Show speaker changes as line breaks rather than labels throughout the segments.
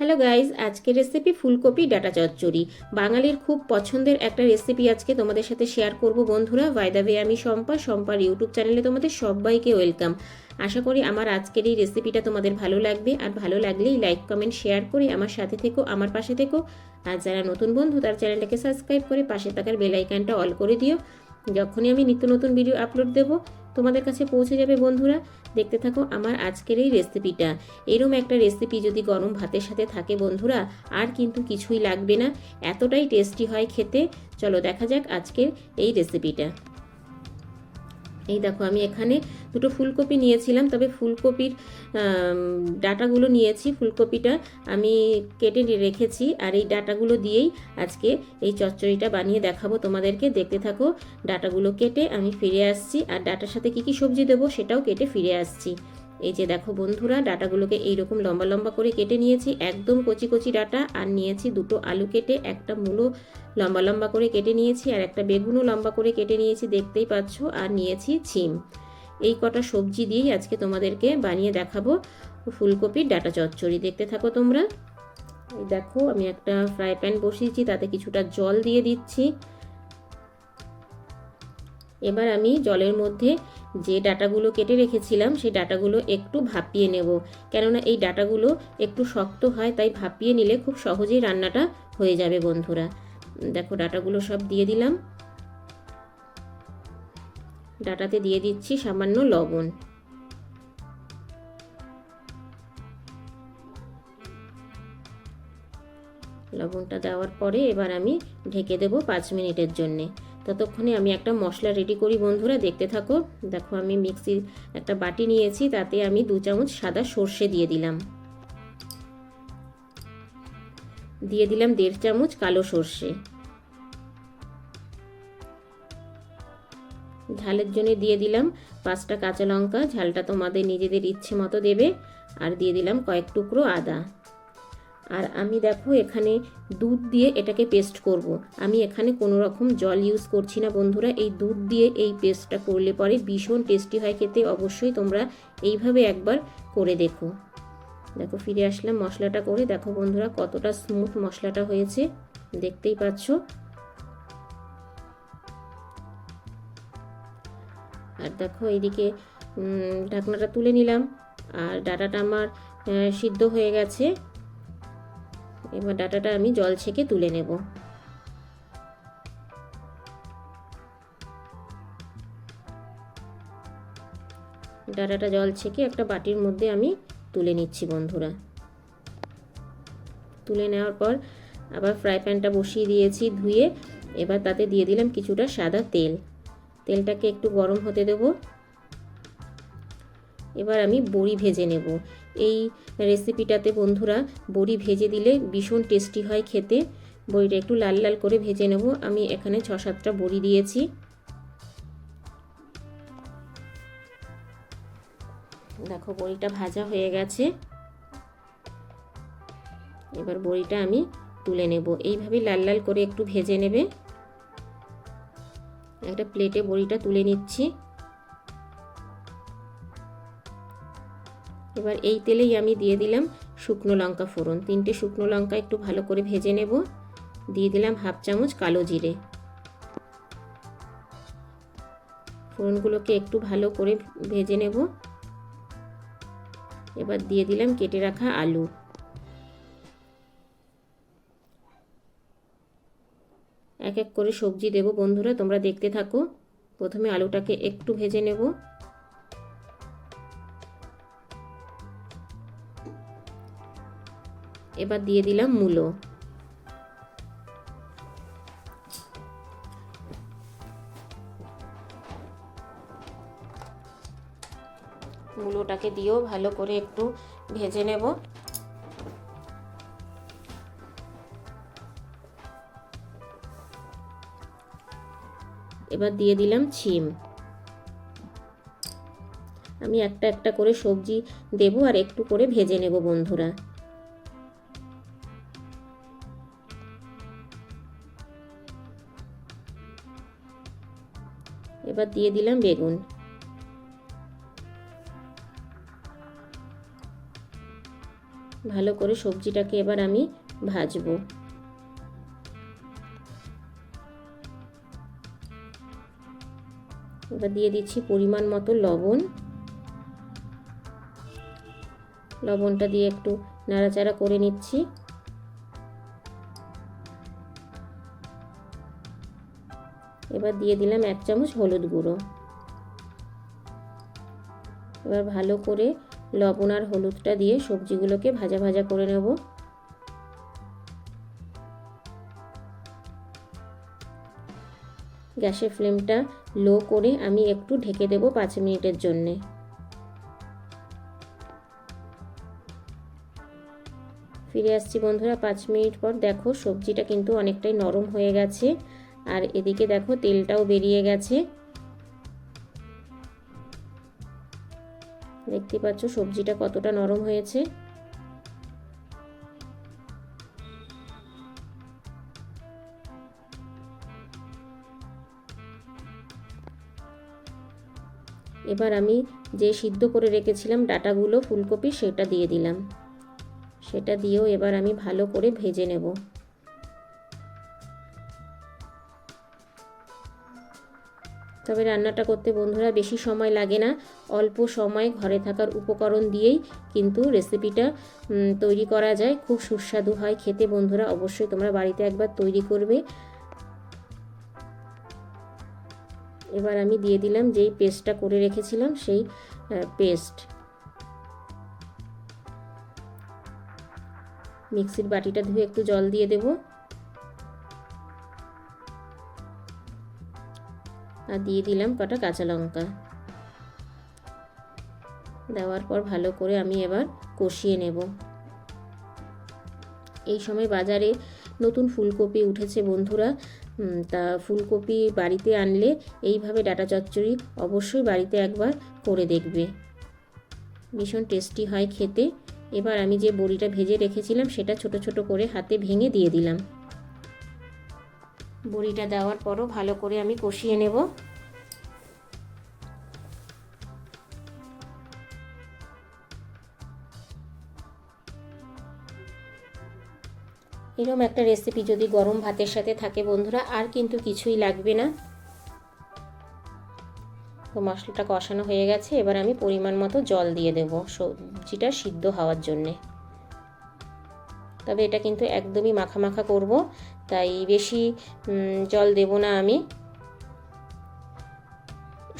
Hello guys আজকের recipe ফুলকপি ডাটা চচ্চড়ি। বাঙালির খুব পছন্দের একটা রেসিপি আজকে তোমাদের সাথে শেয়ার করব বন্ধুরা। ওয়ে আমি শম্পা, শম্পার ইউটিউব চ্যানেলে তোমাদের সবাইকে ওয়েলকাম আশা করি আমার আজকের এই রেসিপিটা তোমাদের ভালো লাগবে। আর ভালো লাগলেই লাইক কমেন্ট শেয়ার করে আমার সাথে থেকো, আমার পাশে থেকো। আর যারা নতুন বন্ধু, তার চ্যানেলটাকে সাবস্ক্রাইব করে পাশে থাকার বেল আইকনটা অল করে দিও। যখনই আমি নিত্য নতুন ভিডিও আপলোড দেবো তোমাদের কাছে পৌঁছে যাবে, বন্ধুরা। দেখতে থাকো আমার আজকের এই রেসিপিটা এরম একটা রেসিপি যদি গরম ভাতের সাথে থাকে, বন্ধুরা, আর কিন্তু কিছুই লাগবে না। এতটাই টেস্টি হয় খেতে। চলো দেখা যাক আজকের এই রেসিপিটা এই দেখো, আমি এখানে দুটো ফুলকপি নিয়েছিলাম, তবে ফুলকপির ডাটাগুলো নিয়েছি, ফুলকপিটা আমি কেটে রেখেছি, আর এই ডাটাগুলো দিয়েই আজকে এই চচ্চড়িটা বানিয়ে দেখাবো তোমাদেরকে। দেখতে থাকো, ডাটাগুলো কেটে আমি ফিরে আসছি, আর ডাটার সাথে কি কি সবজি দেবো সেটাও কেটে ফিরে আসছি। এই যে দেখো বন্ধুরা, ডাটাগুলোকে এইরকম লম্বা লম্বা করে কেটে নিয়েছি। একদম কচি কচি ডাটা, আর নিয়েছি দুটো আলু কেটে, একটা মূলো লম্বা লম্বা করে কেটে নিয়েছি, আর একটা বেগুনও লম্বা করে কেটে নিয়েছি, দেখতেই পাচ্ছ, আর নিয়েছি ছিম। এই কটা সবজি দিয়েই আজকে তোমাদেরকে বানিয়ে দেখাবো ফুলকপির ডাটা চচ্চড়ি। দেখতে থাকো তোমরা। দেখো, আমি একটা ফ্রাই প্যান বসিয়েছি, তাতে কিছুটা জল দিয়ে দিচ্ছি। এবার আমি জলের মধ্যে যে ডাটাগুলো কেটে রেখেছিলাম, সেই ডাটাগুলো একটু ভাপিয়ে নেব। কেননা এই ডাটাগুলো একটু শক্ত হয়, তাই ভাপিয়ে নিলে খুব সহজেই রান্নাটা হয়ে যাবে বন্ধুরা। দেখো, ডাটাগুলো সব দিয়ে দিলাম। ডাটাতে দিয়ে দিচ্ছি সামান্য লবণ। লবণটা দেওয়ার পরে এবার আমি ঢেকে দেব পাঁচ মিনিটের জন্যে। ততক্ষণে আমি একটা মশলা রেডি করি বন্ধুরা, দেখতে থাকো। দেখো, আমি মিক্সির একটা বাটি নিয়েছি, তাতে আমি দু চামচ সাদা সর্ষে দিয়ে দিলাম। দিয়ে দিলাম দেড় চামচ কালো সর্ষে। ঝালের জন্য দিয়ে দিলাম পাঁচটা কাঁচা লঙ্কা, ঝালটা তোমাদের নিজেদের ইচ্ছে মতো দেবে। আর দিয়ে দিলাম কয়েক টুকরো আদা। আর আমি দেখো এখানে দুধ দিয়ে এটাকে পেস্ট করব। আমি এখানে কোনো রকম জল ইউজ করছি না বন্ধুরা। এই দুধ দিয়ে এই পেস্টটা করলে পরে ভীষণ টেস্টি হয় খেতে। অবশ্যই তোমরা এইভাবে একবার করে দেখো। দেখো, ফিরে আসলাম মশলাটা করে। দেখো বন্ধুরা, কতটা স্মুথ মশলাটা হয়েছে। দেখতেই পাচ্ছ? আর দেখো এইদিকে ঢাকনাটা তুলে নিলাম। আর ডাটাটা আমার সিদ্ধ হয়ে গেছে। এবার ডাটাটা আমি জল ছেঁকে তুলে নেব। ডাটাটা জল ছেঁকে একটা বাটির মধ্যে আমি তুলে নিচ্ছি বন্ধুরা। তুলে নেওয়ার পর আবার ফ্রাই প্যানটা বসিয়ে দিয়েছি ধুয়ে, এবার তাতে দিয়ে দিলাম কিছুটা সাদা তেল। তেলটাকে একটু গরম হতে দেব। এবার আমি বড়ি ভেজে নেব। এই রেসিপিটাতে বন্ধুরা বড়ি ভেজে দিলে ভীষণ টেস্টি হয় খেতে। বড়িটা একটু লাল লাল করে ভেজে নেব। আমি এখানে ছ সাতটা বড়ি দিয়েছি। দেখো, বড়িটা ভাজা হয়ে গেছে। এবার বড়িটা আমি তুলে নেব। এইভাবে লাল লাল করে একটু ভেজে নেবে। একটা প্লেটে বড়িটা তুলে নিচ্ছি। এবার এই তেলেই আমি দিয়ে দিলাম শুকনো লঙ্কা ফোড়ন। তিনটে শুকনো লঙ্কা একটু ভালো করে ভেজে নেব। দিয়ে দিলাম হাফ চামচ কালো জিরে। ফোড়নগুলোকে একটু ভালো করে ভেজে নেব। এবার দিয়ে দিলাম কেটে রাখা আলু। এক এক করে সবজি দেব বন্ধুরা, তোমরা দেখতে থাকো। প্রথমে আলুটাকে একটু ভেজে নেব। এবার দিয়ে দিলাম মূলো। মূলোটাকে দিয়েও ভালো করে একটু ভেজে নেব। এবার দিয়ে দিলাম ছিম। আমি একটা একটা করে সবজি দেব আর একটু করে ভেজে নেব বন্ধুরা। এবার দিয়ে দিলাম বেগুন। ভালো করে সবজিটাকে এবার আমি ভাজবো। এবার দিয়ে দিচ্ছি পরিমাণ মতো লবণ। লবণটা দিয়ে একটু নাড়াচাড়া করে নিচ্ছি। এবার দিয়ে দিলাম এক চামচ হলুদ গুঁড়ো। এবার ভালো করে লবণ আর হলুদটা দিয়ে সবজিগুলোকে ভাজা ভাজা করে নেব। গ্যাসের ফ্লেমটা লো করে আমি একটু ঢেকে দেব পাঁচ মিনিটের জন্যে। ফিরে আসছি বন্ধুরা, পাঁচ মিনিট পর দেখো সবজিটা কিন্তু অনেকটাই নরম হয়ে গেছে। আর এদিকে দেখো তেলটাও বেরিয়ে গেছে। দেখতে পাচ্ছ সবজিটা কতটা নরম হয়েছে। এবার আমি যে সিদ্ধ করে রেখেছিলাম ডাটাগুলো, ফুলকপি, সেটা দিয়ে দিলাম। সেটা দিয়েও এবার আমি ভালো করে ভেজে নেব। তবে রান্নাটা করতে বন্ধুরা বেশি সময় লাগে না। অল্প সময় ঘরে থাকার উপকরণ দিয়েই কিন্তু রেসিপিটা তৈরি করা যায়। খুব সুস্বাদু হয় খেতে বন্ধুরা, অবশ্যই তোমরা বাড়িতে একবার তৈরি করবে। এবার আমি দিয়ে দিলাম যেই পেস্টটা করে রেখেছিলাম সেই পেস্ট মিক্সির বাটিটা ধুয়ে একটু জল দিয়ে দেব। আর দিয়ে দিলাম কটা কাঁচা লঙ্কা। দেওয়ার পর ভালো করে আমি এবার কষিয়ে নেব। এই সময় বাজারে নতুন ফুলকপি উঠেছে বন্ধুরা। তা ফুলকপি বাড়িতে আনলে এইভাবে ডাটা চচ্চড়ি অবশ্যই বাড়িতে একবার করে দেখবে। ভীষণ টেস্টি হয় খেতে। এবার আমি যে বড়িটা ভেজে রেখেছিলাম সেটা ছোট ছোট করে হাতে ভেঙে দিয়ে দিলাম। বড়িটা দেওয়ার পরও ভালো করে আমি কষিয়ে নেব। এরকম একটা রেসিপি যদি গরম ভাতের সাথে থাকে বন্ধুরা, আর কিন্তু কিছুই লাগবে না। তো মশলাটা কষানো হয়ে গেছে, এবার আমি পরিমাণ মতো জল দিয়ে দেব সবজিটা সিদ্ধ হওয়ার জন্যে। তবে এটা কিন্তু একদমই মাখা মাখা করব। তাই বেশি জল দেব না আমি।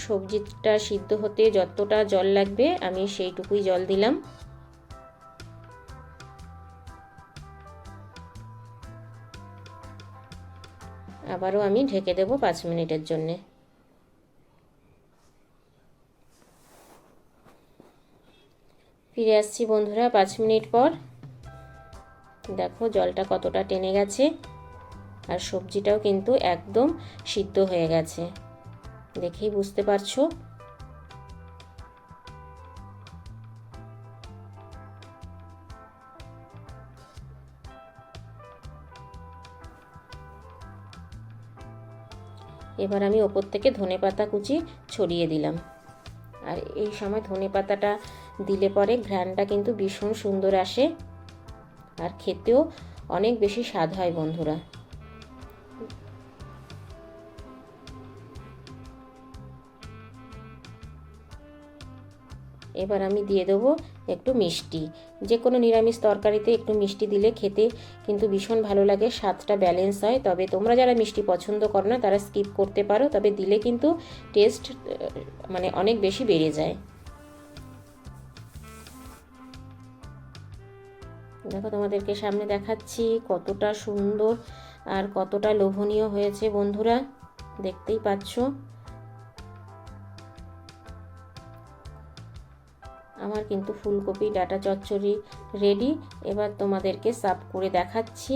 সবজিটা সিদ্ধ হতে যতটা জল লাগবে, আমি সেইটুকুই জল দিলাম। আবারও আমি ঢেকে দেব পাঁচ মিনিটের জন্যে। ফিরে আসছি বন্ধুরা পাঁচ মিনিট পর। দেখো জলটা কতটা টেনে গেছে। আর সবজিটাও কিন্তু একদম সিদ্ধ হয়ে গেছে। দেখেই বুঝতে পারছ? এবার আমি ওপর থেকে ধনে পাতা কুচি ছড়িয়ে দিলাম। আর এই সময় ধনে পাতাটা দিলে পরে ঘ্রানটা কিন্তু ভীষণ সুন্দর আসে। আর খেতেও অনেক বেশি স্বাদ হয় বন্ধুরা। এবার আমি দিয়ে দেবো একটু মিষ্টি। যে কোনো নিরামিষ তরকারিতে একটু মিষ্টি দিলে খেতে কিন্তু ভীষণ ভালো লাগে, স্বাদটা ব্যালেন্স হয়। তবে তোমরা যারা মিষ্টি পছন্দ করো না, তারা স্কিপ করতে পারো। তবে দিলে কিন্তু টেস্ট মানে অনেক বেশি বেড়ে যায়। দেখো তোমাদেরকে সামনে দেখাচ্ছি কতটা সুন্দর আর কতটা লোভনীয় হয়েছে বন্ধুরা, দেখতেই পাচ্ছ। আমার কিন্তু ফুলকপি, ডাটা চচ্চড়ি রেডি এবার তোমাদেরকে সার্ভ করে দেখাচ্ছি।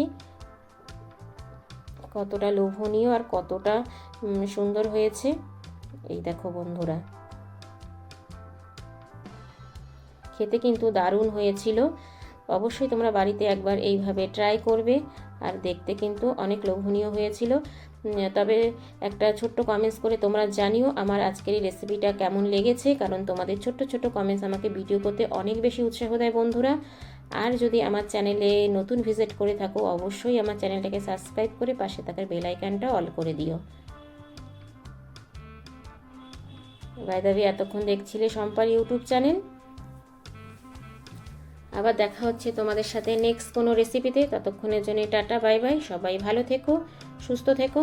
কতটা লোভনীয় আর কতটা সুন্দর হয়েছে। এই দেখো বন্ধুরা। খেতে কিন্তু দারুণ হয়েছিল। অবশ্যই তোমরা বাড়িতে একবার এইভাবে ট্রাই করবে। আর দেখতে কিন্তু অনেক লোভনীয় হয়েছিল। তবে একটা ছোট্ট কমেন্টস করে তোমরা জানিও আমার আজকের এই রেসিপিটা কেমন লেগেছে, কারণ তোমাদের ছোট্ট ছোট্ট কমেন্টস আমাকে ভিডিও করতে অনেক বেশি উৎসাহ দেয় বন্ধুরা। আর যদি আমার চ্যানেলে নতুন ভিজিট করে থাকো, অবশ্যই আমার চ্যানেলটাকে সাবস্ক্রাইব করে পাশে থাকার বেল আইকনটা অল করে দিও। বাইদাবি এতক্ষণ দেখছিলে সম্পার ইউটিউব চ্যানেল আবার দেখা হচ্ছে তোমাদের সাথে নেক্সট কোনো রেসিপিতে ততক্ষণের জন্য টাটা বাই বাই সবাই ভালো থেকো। সুস্থ থেকো।